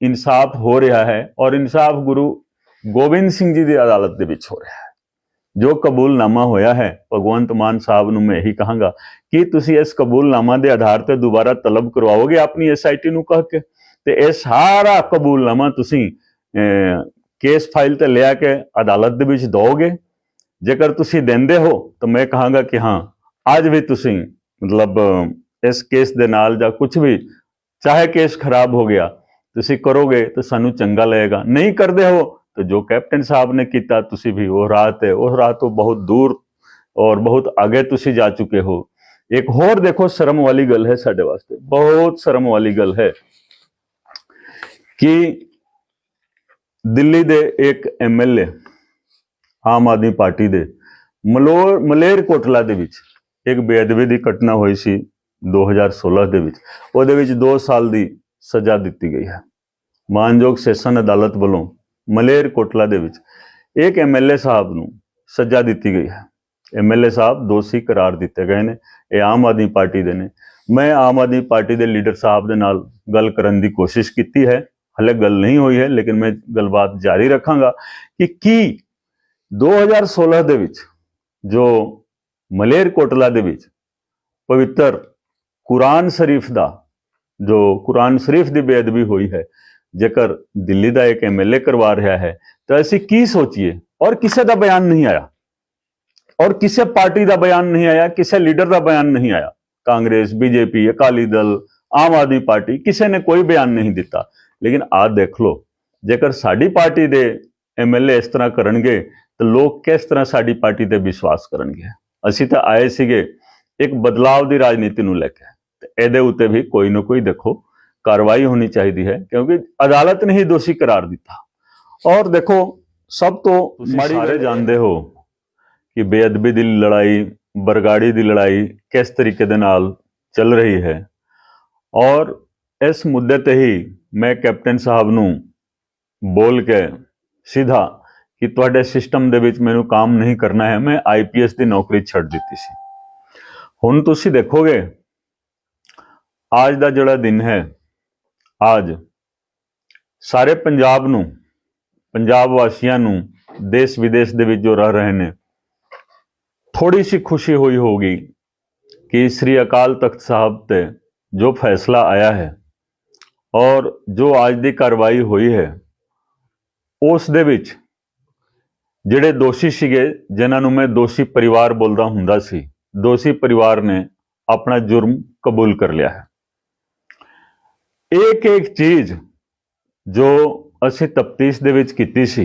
ਇਨਸਾਫ ਹੋ ਰਿਹਾ ਹੈ ਔਰ ਇਨਸਾਫ ਗੁਰੂ ਗੋਬਿੰਦ ਸਿੰਘ ਜੀ ਦੀ ਅਦਾਲਤ ਦੇ ਵਿੱਚ ਹੋ ਰਿਹਾ ਹੈ। ਜੋ ਕਬੂਲਨਾਮਾ ਹੋਇਆ ਹੈ ਭਗਵੰਤ ਮਾਨ ਸਾਹਿਬ ਨੂੰ ਮੈਂ ਇਹੀ ਕਹਾਂਗਾ ਕਿ ਤੁਸੀਂ ਇਸ ਕਬੂਲਨਾਮਾ ਦੇ ਆਧਾਰ ਤੇ ਦੁਬਾਰਾ ਤਲਬ ਕਰਵਾਓਗੇ ਆਪਣੀ ਐਸਆਈਟੀ ਨੂੰ ਕਹਿ ਕੇ ਤੇ ਇਹ ਸਾਰਾ ਕਬੂਲਨਾਮਾ ਤੁਸੀਂ ਅਹ, ਕੇਸ ਫਾਈਲ ਤੇ ਲਿਆ ਕੇ ਅਦਾਲਤ ਦੇ ਵਿੱਚ ਦੋਗੇ ਜੇਕਰ ਤੁਸੀਂ ਦਿੰਦੇ ਹੋ ਤਾਂ ਮੈਂ ਕਹਾਂਗਾ ਕਿ ਹਾਂ ਅੱਜ ਵੀ ਤੁਸੀਂ ਮਤਲਬ ਇਸ ਕੇਸ ਦੇ ਨਾਲ ਜਾਂ ਕੁਝ ਵੀ ਚਾਹੇ ਕੇਸ ਖਰਾਬ ਹੋ ਗਿਆ ਤੁਸੀਂ ਕਰੋਗੇ ਤਾਂ ਸਾਨੂੰ ਚੰਗਾ ਲੱਗੇਗਾ। ਨਹੀਂ ਕਰਦੇ ਹੋ ਤਾਂ ਜੋ ਕੈਪਟਨ ਸਾਹਿਬ ਨੇ ਕੀਤਾ, ਤੁਸੀਂ ਵੀ ਉਹ ਰਾਹ ਤੇ, ਉਸ ਰਾਹ ਤੋਂ ਬਹੁਤ ਦੂਰ ਔਰ ਬਹੁਤ ਅੱਗੇ ਤੁਸੀਂ ਜਾ ਚੁੱਕੇ ਹੋ। ਇੱਕ ਹੋਰ ਦੇਖੋ, ਸ਼ਰਮ ਵਾਲੀ ਗੱਲ ਹੈ ਸਾਡੇ ਵਾਸਤੇ। ਬਹੁਤ ਸ਼ਰਮ ਵਾਲੀ ਗੱਲ ਹੈ ਕਿ ਦਿੱਲੀ ਦੇ ਇੱਕ ਐਮਐਲਏ ਆਮ ਆਦਮੀ ਪਾਰਟੀ ਦੇ ਮਲੋਰ ਮਲੇਰਕੋਟਲਾ ਦੇ ਵਿੱਚ ਇੱਕ ਬੇਅਦਬੀ ਦੀ ਘਟਨਾ ਹੋਈ ਸੀ 2016 ਦੇ ਵਿੱਚ। ਉਹਦੇ ਵਿੱਚ 2 ਸਾਲ ਦੀ ਸਜ਼ਾ ਦਿੱਤੀ ਗਈ ਹੈ। ਮਾਨਯੋਗ ਸੈਸ਼ਨ ਅਦਾਲਤ ਵੱਲੋਂ ਮਲੇਰ ਕੋਟਲਾ ਦੇ ਵਿੱਚ ਇੱਕ ਐਮਐਲਏ ਸਾਹਿਬ ਨੂੰ ਸਜ਼ਾ ਦਿੱਤੀ ਗਈ ਹੈ। ਐਮਐਲਏ ਸਾਹਿਬ ਦੋਸ਼ੀ ਕਰਾਰ ਦਿੱਤੇ ਗਏ ਨੇ। ਇਹ ਆਮ ਆਦਮੀ ਪਾਰਟੀ ਦੇ ਨੇ। ਮੈਂ ਆਮ ਆਦਮੀ ਪਾਰਟੀ ਦੇ ਲੀਡਰ ਸਾਹਿਬ ਦੇ ਨਾਲ ਗੱਲ ਕਰਨ ਦੀ ਕੋਸ਼ਿਸ਼ ਕੀਤੀ ਹੈ। ਹਲੇ ਗੱਲ ਨਹੀਂ ਹੋਈ ਹੈ, ਲੇਕਿਨ ਮੈਂ ਗੱਲਬਾਤ ਜਾਰੀ ਰੱਖਾਂਗਾ ਕਿ ਕੀ 2016 ਦੇ ਵਿੱਚ ਜੋ ਮਲੇਰ ਕੋਟਲਾ ਦੇ ਵਿੱਚ ਪਵਿੱਤਰ ਕੁਰਾਨ ਸ਼ਰੀਫ ਦਾ ਜੋ ਕੁਰਾਨ ਸ਼ਰੀਫ ਦੀ ਬੇਅਦਬੀ ਹੋਈ ਹੈ ਜੇਕਰ ਦਿੱਲੀ ਦਾ ਇੱਕ ਐਮਐਲਏ ਕਰਵਾ ਰਿਹਾ ਹੈ, ਤਾਂ ਅਸੀਂ ਕੀ ਸੋਚੀਏ? ਔਰ ਕਿਸੇ ਦਾ ਬਿਆਨ ਨਹੀਂ ਆਇਆ। ਔਰ ਕਿਸੇ ਪਾਰਟੀ ਦਾ ਬਿਆਨ ਨਹੀਂ ਆਇਆ, ਕਿਸੇ ਲੀਡਰ ਦਾ ਬਿਆਨ ਨਹੀਂ ਆਇਆ। ਕਾਂਗਰਸ ਬੀਜੇਪੀ ਅਕਾਲੀ ਦਲ, ਆਮ ਆਦਮੀ ਪਾਰਟੀ, ਕਿਸੇ ਨੇ ਕੋਈ ਬਿਆਨ ਨਹੀਂ ਦਿੱਤਾ। ਲੇਕਿਨ ਆਹ ਦੇਖ ਲਓ, ਜੇਕਰ ਸਾਡੀ ਪਾਰਟੀ ਦੇ ਐਮਐਲਏ ਇਸ ਤਰ੍ਹਾਂ ਕਰਨਗੇ, ਤਾਂ ਲੋਕ ਕਿਸ ਤਰ੍ਹਾਂ ਸਾਡੀ ਪਾਰਟੀ ਤੇ ਵਿਸ਼ਵਾਸ ਕਰਨਗੇ? ਅਸੀਂ ਤਾਂ ਆਏ ਸੀਗੇ ਇੱਕ ਬਦਲਾਵ ਦੀ ਰਾਜਨੀਤੀ ਨੂੰ ਲੈ ਕੇ। ਤੇ ਇਹਦੇ ਉੱਤੇ ਵੀ ਕੋਈ ਨਾ ਕੋਈ ਦੇਖੋ ਕਾਰਵਾਈ ਹੋਣੀ ਚਾਹੀਦੀ ਹੈ ਕਿਉਂਕਿ ਅਦਾਲਤ ਨੇ ਹੀ ਦੋਸ਼ੀ ਕਰਾਰ ਦਿੱਤਾ। ਔਰ ਦੇਖੋ ਸਭ ਤੋਂ ਮਾੜੀ ਸਾਰੇ ਜਾਣਦੇ ਹੋ ਕਿ ਬੇਅਦਬੀ ਦੀ ਲੜਾਈ ਬਰਗਾੜੀ ਦੀ ਲੜਾਈ ਕਿਸ ਤਰੀਕੇ ਦੇ ਨਾਲ ਚੱਲ ਰਹੀ ਹੈ। ਔਰ ਇਸ ਮੁੱਦੇ ਤੇ ਹੀ ਮੈਂ ਕੈਪਟਨ ਸਾਹਿਬ ਨੂੰ ਬੋਲ ਕੇ ਸਿੱਧਾ ਕਿ ਤੁਹਾਡੇ ਸਿਸਟਮ ਦੇ ਵਿੱਚ ਮੈਨੂੰ ਕੰਮ ਨਹੀਂ ਕਰਨਾ ਹੈ ਮੈਂ ਆਈਪੀਐਸ ਦੀ ਨੌਕਰੀ ਛੱਡ ਦਿੱਤੀ ਸੀ। ਹੁਣ ਤੁਸੀਂ ਦੇਖੋਗੇ ਅੱਜ ਦਾ ਜਿਹੜਾ ਦਿਨ ਹੈ ਅੱਜ ਸਾਰੇ ਪੰਜਾਬ ਨੂੰ, ਪੰਜਾਬ ਵਾਸੀਆਂ ਨੂੰ, ਦੇਸ਼ ਵਿਦੇਸ਼ ਦੇ ਵਿੱਚ ਜੋ ਰਹਿ ਰਹੇ ਨੇ ਥੋੜੀ ਸੀ ਖੁਸ਼ੀ ਹੋਈ ਹੋਗੀ ਕਿ ਸ੍ਰੀ ਅਕਾਲ ਤਖਤ ਸਾਹਿਬ ਤੇ ਜੋ ਫੈਸਲਾ ਆਇਆ ਹੈ ਔਰ ਜੋ ਅੱਜ ਦੀ ਕਾਰਵਾਈ ਹੋਈ ਹੈ, ਉਸ ਦੇ ਵਿੱਚ ਜਿਹੜੇ ਦੋਸ਼ੀ ਸੀਗੇ, ਜਿਨ੍ਹਾਂ ਨੂੰ ਮੈਂ ਦੋਸ਼ੀ ਪਰਿਵਾਰ ਬੋਲਦਾ ਹੁੰਦਾ ਸੀ, ਦੋਸ਼ੀ ਪਰਿਵਾਰ ਨੇ ਆਪਣਾ ਜੁਰਮ ਕਬੂਲ ਕਰ ਲਿਆ ਹੈ। ਇੱਕ ਇੱਕ ਚੀਜ਼ ਜੋ ਅਸੀਂ ਤਫਤੀਸ਼ ਦੇ ਵਿੱਚ ਕੀਤੀ ਸੀ,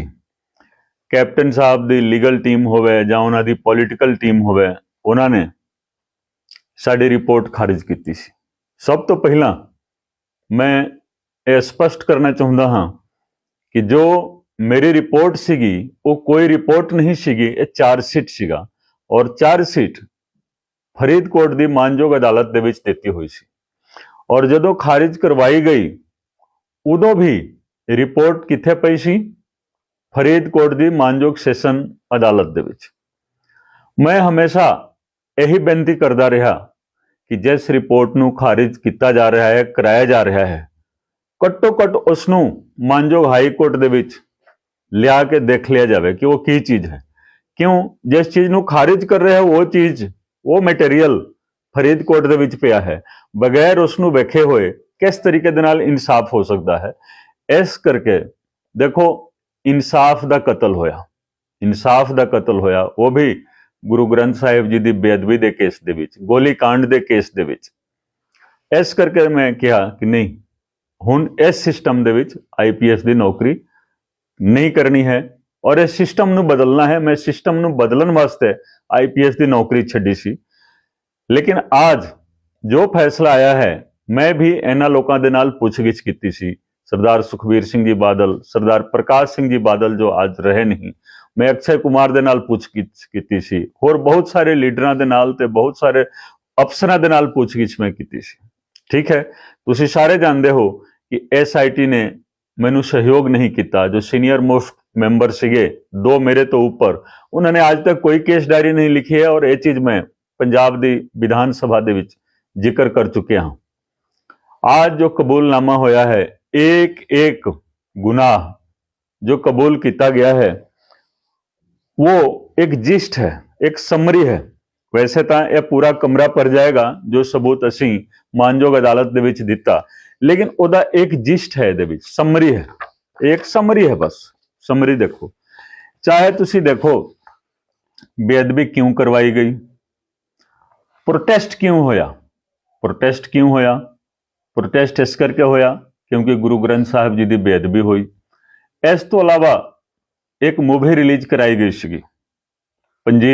ਕੈਪਟਨ ਸਾਹਿਬ ਦੀ ਲੀਗਲ ਟੀਮ ਹੋਵੇ ਜਾਂ ਉਹਨਾਂ ਦੀ ਪੋਲੀਟੀਕਲ ਟੀਮ ਹੋਵੇ, ਉਹਨਾਂ ਨੇ ਸਾਡੀ ਰਿਪੋਰਟ ਖਾਰਜ ਕੀਤੀ ਸੀ। ਸਭ ਤੋਂ ਪਹਿਲਾਂ ਮੈਂ ਇਹ ਸਪਸ਼ਟ ਕਰਨਾ ਚਾਹੁੰਦਾ ਹਾਂ ਕਿ ਜੋ ਮੇਰੀ ਰਿਪੋਰਟ ਸੀਗੀ, ਉਹ ਕੋਈ ਰਿਪੋਰਟ ਨਹੀਂ ਸੀਗੀ, ਇਹ ਚਾਰ ਸ਼ੀਟ ਸੀਗਾ। ਔਰ ਚਾਰ ਸ਼ੀਟ ਫਰੀਦਕੋਟ ਦੀ ਮਾਨਯੋਗ ਅਦਾਲਤ ਦੇ ਵਿੱਚ ਦਿੱਤੀ ਹੋਈ ਸੀ। ਔਰ ਜਦੋਂ ਖਾਰਿਜ ਕਰਵਾਈ ਗਈ, ਉਦੋਂ ਵੀ ਰਿਪੋਰਟ ਕਿੱਥੇ ਪਈ ਸੀ? ਫਰੀਦਕੋਟ ਦੀ ਮਾਨਯੋਗ ਸੈਸ਼ਨ ਅਦਾਲਤ ਦੇ ਵਿੱਚ। ਮੈਂ ਹਮੇਸ਼ਾ ਇਹੀ ਬੇਨਤੀ ਕਰਦਾ ਰਿਹਾ ਕਿ ਜਿਸ ਰਿਪੋਰਟ ਨੂੰ ਖਾਰਿਜ ਕੀਤਾ ਜਾ ਰਿਹਾ ਹੈ, ਕਰਾਇਆ ਜਾ ਰਿਹਾ ਹੈ, ਘੱਟੋ ਘੱਟ ਉਸ ਨੂੰ ਮਾਨਯੋਗ ਹਾਈ ਕੋਰਟ ਦੇ ਵਿੱਚ ਲਿਆ ਕੇ ਦੇਖ ਲਿਆ ਜਾਵੇ ਕਿ ਉਹ ਕੀ ਚੀਜ਼ ਹੈ। ਕਿਉਂ? ਜਿਸ ਚੀਜ਼ ਨੂੰ ਖਾਰਿਜ ਕਰ ਰਿਹਾ ਹੈ, ਉਹ ਚੀਜ਼, ਉਹ ਮਟੀਰੀਅਲ ਫਰੀਦਕੋਟ ਦੇ ਵਿੱਚ ਪਿਆ ਹੈ। ਬਗੈਰ ਉਸ ਨੂੰ ਵੇਖੇ ਹੋਏ ਕਿਸ ਤਰੀਕੇ ਦੇ ਨਾਲ ਇਨਸਾਫ ਹੋ ਸਕਦਾ ਹੈ? ਇਸ ਕਰਕੇ ਦੇਖੋ, ਇਨਸਾਫ ਦਾ ਕਤਲ ਹੋਇਆ। ਇਨਸਾਫ ਦਾ ਕਤਲ ਹੋਇਆ। ਉਹ ਵੀ ਗੁਰੂ ਗ੍ਰੰਥ ਸਾਹਿਬ ਜੀ ਦੀ ਬੇਅਦਬੀ ਦੇ ਕੇਸ ਦੇ ਵਿੱਚ ਗੋਲੀ ਕਾਂਡ ਦੇ ਕੇਸ ਦੇ ਵਿੱਚ। ਇਸ ਕਰਕੇ ਮੈਂ ਕਿਹਾ ਕਿ ਨਹੀਂ, ਹੁਣ ਇਸ ਸਿਸਟਮ ਦੇ ਵਿੱਚ ਆਈਪੀਐਸ ਦੀ ਨੌਕਰੀ ਨਹੀਂ ਕਰਨੀ ਹੈ ਔਰ ਇਸ ਸਿਸਟਮ ਨੂੰ ਬਦਲਣਾ ਹੈ। ਮੈਂ ਸਿਸਟਮ ਨੂੰ ਬਦਲਣ ਵਾਸਤੇ ਆਈਪੀਐਸ ਦੀ ਨੌਕਰੀ ਛੱਡੀ ਸੀ। ਲੇਕਿਨ ਅੱਜ ਜੋ ਫੈਸਲਾ ਆਇਆ ਹੈ, ਮੈਂ ਵੀ ਇਹਨਾਂ ਲੋਕਾਂ ਦੇ ਨਾਲ ਪੁੱਛਗਿੱਛ ਕੀਤੀ ਸੀ। ਸਰਦਾਰ ਸੁਖਬੀਰ ਸਿੰਘ ਜੀ ਬਾਦਲ, ਸਰਦਾਰ ਪ੍ਰਕਾਸ਼ ਸਿੰਘ ਜੀ ਬਾਦਲ ਜੋ ਅੱਜ ਰਹੇ ਨਹੀਂ, ਮੈਂ ਅਕਸ਼ੇ ਕੁਮਾਰ ਦੇ ਨਾਲ ਪੁੱਛਗਿੱਛ ਕੀਤੀ ਸੀ। ਹੋਰ ਬਹੁਤ ਸਾਰੇ ਲੀਡਰਾਂ ਦੇ ਨਾਲ ਤੇ ਬਹੁਤ ਸਾਰੇ ਅਫਸਰਾਂ ਦੇ ਨਾਲ ਪੁੱਛਗਿੱਛ ਮੈਂ ਕੀਤੀ ਸੀ। ਠੀਕ ਹੈ? ਤੁਸੀਂ ਸਾਰੇ ਜਾਣਦੇ ਹੋ ਕਿ ਐਸਆਈਟੀ ਨੇ ਮੈਨੂੰ ਸਹਿਯੋਗ ਨਹੀਂ ਕੀਤਾ। ਜੋ ਸੀਨੀਅਰ ਮੋਸਟ ਮੈਂਬਰ ਸੀਗੇ, ਦੋ ਮੇਰੇ ਤੋਂ ਉੱਪਰ, ਉਹਨਾਂ ਨੇ ਅੱਜ ਤੱਕ ਕੋਈ ਕੇਸ ਡਾਇਰੀ ਨਹੀਂ ਲਿਖੀ ਹੈ ਔਰ ਇਹ ਚੀਜ਼ ਮੈਂ ਪੰਜਾਬ ਦੀ ਵਿਧਾਨ ਸਭਾ ਦੇ ਵਿੱਚ ਜ਼ਿਕਰ ਕਰ ਚੁੱਕਿਆ ਹਾਂ ਅੱਜ ਜੋ ਕਬੂਲਨਾਮਾ ਹੋਇਆ ਹੈ एक एक गुनाह जो कबूल किया गया है वो एक जिस्ट है एक ਸਮਰੀ ਹੈ ਵੈਸੇ ਤਾਂ ਇਹ ਪੂਰਾ ਕਮਰਾ ਭਰ ਜਾਏਗਾ ਜੋ ਸਬੂਤ ਅਸੀਂ ਮਾਨਯੋਗ ਅਦਾਲਤ ਦੇ ਵਿੱਚ ਦਿੱਤਾ ਲੇਕਿਨ ਉਹਦਾ ਇੱਕ ਜਿਸਟ ਹੈ ਇਹਦੇ ਵਿੱਚ ਸਮਰੀ ਹੈ ਇੱਕ ਸਮਰੀ ਹੈ ਬਸ ਸਮਰੀ ਦੇਖੋ ਚਾਹੇ ਤੁਸੀਂ ਦੇਖੋ ਬੇਅਦਬੀ ਕਿਉਂ ਕਰਵਾਈ ਗਈ ਪ੍ਰੋਟੈਸਟ ਕਿਉਂ ਹੋਇਆ? ਪ੍ਰੋਟੈਸਟ ਕਿਉਂ ਹੋਇਆ? ਪ੍ਰੋਟੈਸਟ ਇਸ ਕਰਕੇ ਹੋਇਆ ਕਿਉਂਕਿ ਗੁਰੂ ਗ੍ਰੰਥ ਸਾਹਿਬ ਜੀ ਦੀ ਬੇਅਦਬੀ ਹੋਈ। ਇਸ ਤੋਂ ਇਲਾਵਾ ਇੱਕ ਮੂਵੀ ਰਿਲੀਜ਼ ਕਰਾਈ ਗਈ ਸੀਗੀ 25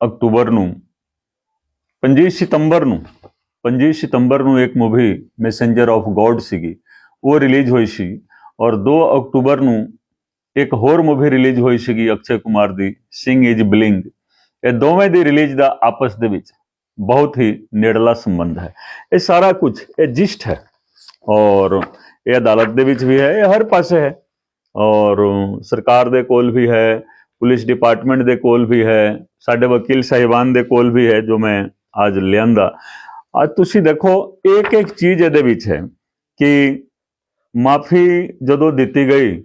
ਅਕਤੂਬਰ ਨੂੰ 25 ਸਤੰਬਰ ਨੂੰ 25 ਸਤੰਬਰ ਨੂੰ ਇੱਕ ਮੂਵੀ ਮੈਸੇਂਜਰ ਆਫ ਗੋਡ ਸੀਗੀ, ਉਹ ਰਿਲੀਜ਼ ਹੋਈ ਸੀ ਔਰ 2 ਅਕਤੂਬਰ ਨੂੰ ਇੱਕ ਹੋਰ ਮੂਵੀ ਰਿਲੀਜ਼ ਹੋਈ ਸੀਗੀ ਅਕਸ਼ੇ ਕੁਮਾਰ ਦੀ ਸਿੰਘ ਇਜ ਬਲਿੰਗ ਇਹ ਦੋਵੇਂ ਦੀ ਰਿਲੀਜ਼ ਦਾ ਆਪਸ ਦੇ ਵਿੱਚ ਬਹੁਤ ਹੀ ਨੇੜਲਾ ਸੰਬੰਧ ਹੈ ਇਹ ਸਾਰਾ ਕੁਝ ਇਹ ਜਿਸਟ ਹੈ ਔਰ ਇਹ ਅਦਾਲਤ ਦੇ ਵਿੱਚ ਵੀ ਹੈ ਇਹ ਹਰ ਪਾਸੇ ਹੈ ਔਰ ਸਰਕਾਰ ਦੇ ਕੋਲ ਵੀ ਹੈ ਪੁਲਿਸ ਡਿਪਾਰਟਮੈਂਟ ਦੇ ਕੋਲ ਵੀ ਹੈ ਸਾਡੇ ਵਕੀਲ ਸਾਹਿਬਾਨ ਦੇ ਕੋਲ ਵੀ ਹੈ ਜੋ ਮੈਂ ਅੱਜ ਲਿਆਂਦਾ ਅੱਜ ਤੁਸੀਂ ਦੇਖੋ ਇੱਕ ਇੱਕ ਚੀਜ਼ ਇਹਦੇ ਵਿੱਚ ਹੈ ਕਿ ਮਾਫੀ ਜਦੋਂ ਦਿੱਤੀ ਗਈ